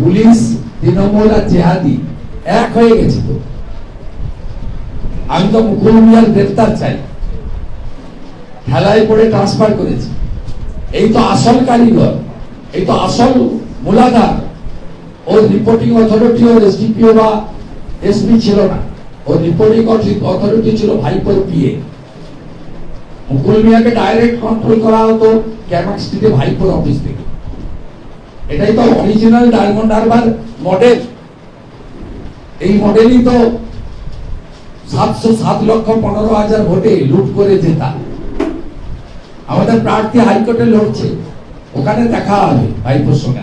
Police Trinamool আর জেহাদি এক হয়ে গেছে তো। আমি তো মুকুল মিয়ার গ্রেফতার চাই। খেলায় পড়ে ট্রান্সফার করেছি। এই তো আসল কারিগর, এই তো আসল মূলাধার। ওর রিপোর্টিং অথরিটি ওর এসডিপিও বা এসপি ছিল না। ওর রিপোর্টিং অথরিটি ছিল ভাইপোর পিএ মুকুল মিয়াকে ডাইরেক্ট কন্ট্রোল করা হতো ক্যামাক স্ট্রিটে ভাইপোর অফিস থেকে। এটাই তো অরিজিনাল ডায়মন্ড হারবার মডেল এই মডেলই তো সাতশো সাত লক্ষ পনেরো হাজার ভোটে লুট করে জেতা। আমাদের প্রার্থী হাইকোর্টে লড়ছে। ওখানে দেখা হবে, ভাইপোর সঙ্গে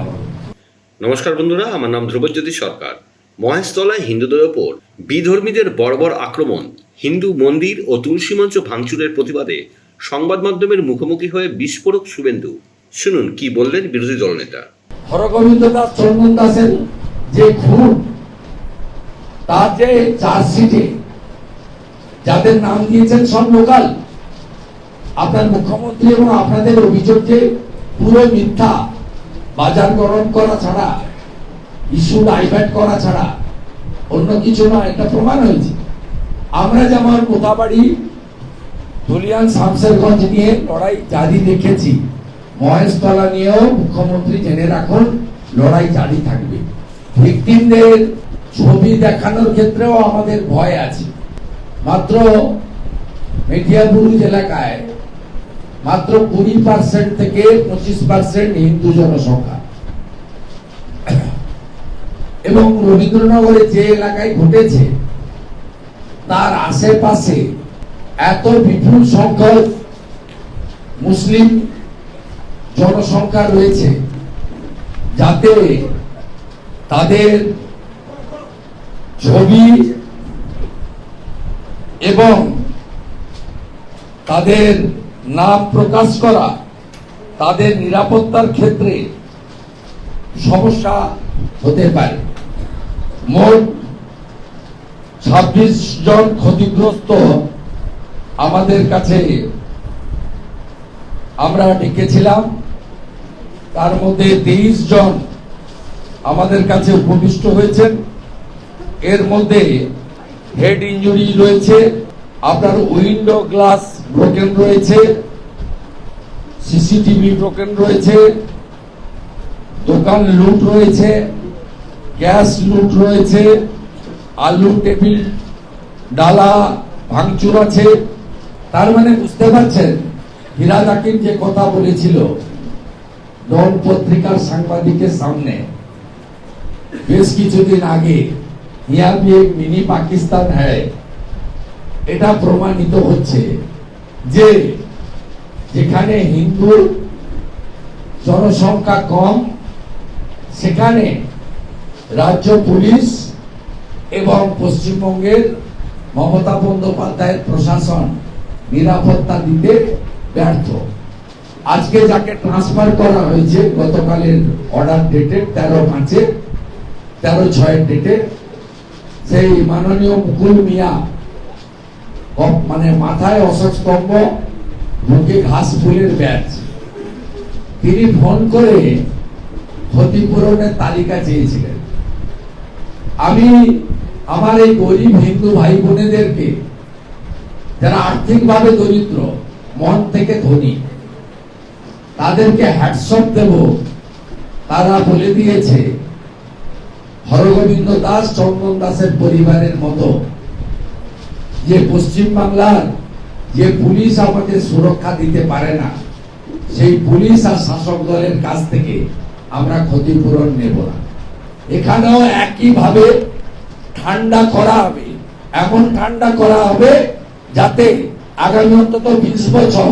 নমস্কার বন্ধুরা, আমার নাম ধ্রুবজ্যোতি সরকার। মহেশতলায় হিন্দুদের ওপর বিধর্মীদের বর্বর আক্রমণ, হিন্দু মন্দির ও তুলসী মঞ্চ ভাঙচুরের প্রতিবাদে সংবাদ মাধ্যমের মুখোমুখি হয়ে বিস্ফোরক শুভেন্দু। শুনুন কি বললেন বিরোধী দলনেতা। হরগোবিন্দ দাস চন্দন দাসের যে খুন, তার যে চার্জশিটে যাদের নাম দিয়েছেন সব লোকাল আপনার মুখ্যমন্ত্রী এবং আপনাদের অভিযোগ যে পুরো মিথ্যা, বাজার গরম করা ছাড়া ইস্যু ডাইভার্ট করা ছাড়া, অন্য কিছু না এটা প্রমাণ হয়েছে। আমরা যেমন মোতাবাড়ি ধুলিয়ান শামসেরগঞ্জ নিয়ে লড়াই জারি রেখেছি মহেশতলা নিয়েও মুখ্যমন্ত্রী জেনে রাখুন, লড়াই জারি থাকবে। ভিকটিমদের ছবি দেখানোর ক্ষেত্রেও আমাদের ভয় আছে। মাত্র মেটিয়াবুরুজ এলাকায় মাত্র কুড়ি পার্সেন্ট থেকে পঁচিশ পার্সেন্ট হিন্দু জনসংখ্যা। এবং রবীন্দ্রনগরে যে এলাকায় ঘটেছে, তার আশেপাশে এত বিপুল সংখ্যক মুসলিম জনসংখ্যা রয়েছে যাতে তাদের ছবি এবং তাদের নাম প্রকাশ করা, তাদের নিরাপত্তার ক্ষেত্রে সমস্যা হতে পারে। মোট ছাব্বিশ জন ক্ষতিগ্রস্ত আমাদের কাছে আমরা ডেকেছিলাম। তার মধ্যে তেইশ জন আমাদের কাছে উপবিষ্ট হয়েছেন। এর মধ্যে হেড ইঞ্জুরি রয়েছে, আপনার উইন্ডো গ্লাস ব্রোকেন রয়েছে সিসিটিভি ব্রোকেন রয়েছে, দোকান লুট রয়েছে গ্যাস লুট রয়েছে আলু টেবিল, ডালা, ভাঙচুর আছে। তার মানে বুঝতে পারছেন, হীরা যে কথা বলেছিল ডন পত্রিকার সাংবাদিকের সামনে বেশ কিছুদিন আগে ইয়া भी एक মিনি পাকিস্তান হ্যায় এটা প্রমাণিত হচ্ছে যে যেখানে হিন্দু জনসংখ্যা কম সেখানে রাজ্য পুলিশ এবং পশ্চিমবঙ্গের মমতা বন্দ্যোপাধ্যায়ের প্রশাসন নিরাপত্তা দিতে ব্যর্থ আজকে যাকে ট্রান্সফার করা হয়েছে, গতকালের অর্ডার ডেটে তেরো পাঁচে তেরো ছয়ের ডেটে সেই মাননীয় মুকুল মিয়া মানে মাথায় অশোক স্তম্ভ, মুখে ঘাস ফুলের ব্যাচ। তিনি ফোন করে ক্ষতিপূরণের তালিকা চেয়েছিলেন। আমি আমার এই গরিব হিন্দু ভাই বোনেদেরকে, যারা আর্থিকভাবে দরিদ্র, মন থেকে ধনী তাদেরকে হ্যাটসঅপ দেব। তারা বলে দিয়েছে, হরগোবিন্দ দাস চন্দন দাসের পরিবারের মতো, যে পশ্চিম বাংলার যে পুলিশ আমাদের সুরক্ষা দিতে পারে না, সেই পুলিশ আর শাসক দলের কাছ থেকে আমরা ক্ষতিপূরণ নেব না। এখানেও একইভাবে ঠান্ডা করা হবে, এমন ঠান্ডা করা হবে যাতে আগামী অন্তত বিশ বছর